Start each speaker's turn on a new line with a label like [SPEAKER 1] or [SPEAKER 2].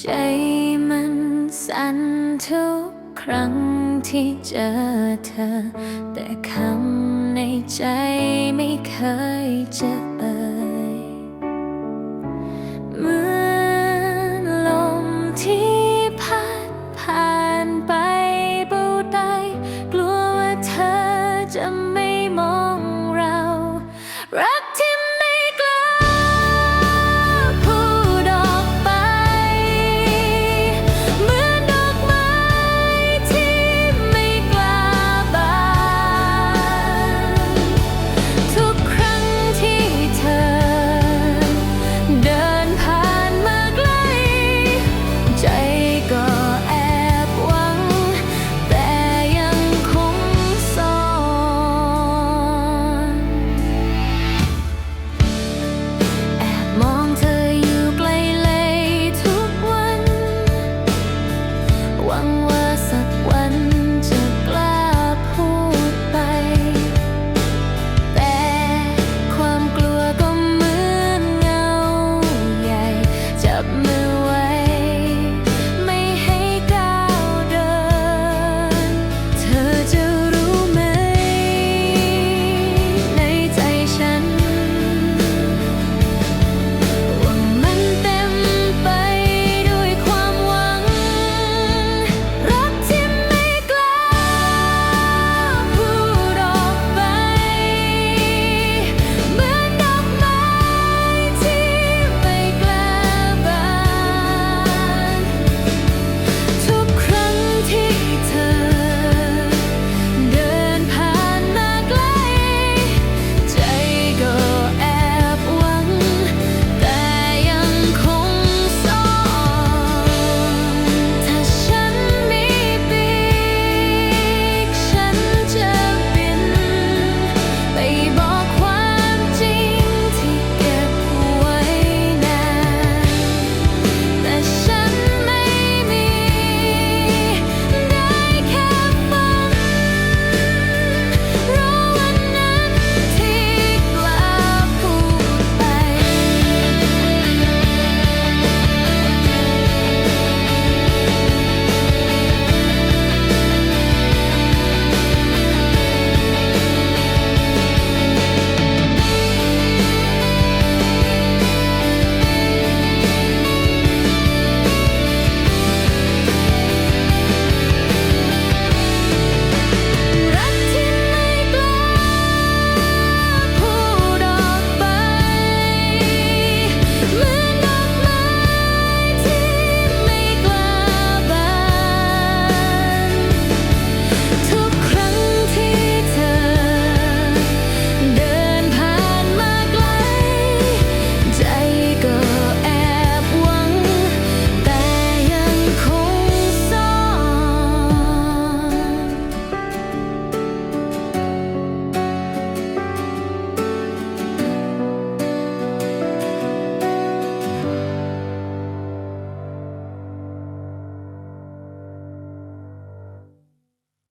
[SPEAKER 1] ใจมันสั่นทุกครั้งที่เจอเธอ แต่คำในใจไม่เคยจะเอ่ยเหมือนลมที่พัดผ่านไปเบาใดกลัวว่าเธอจะไม่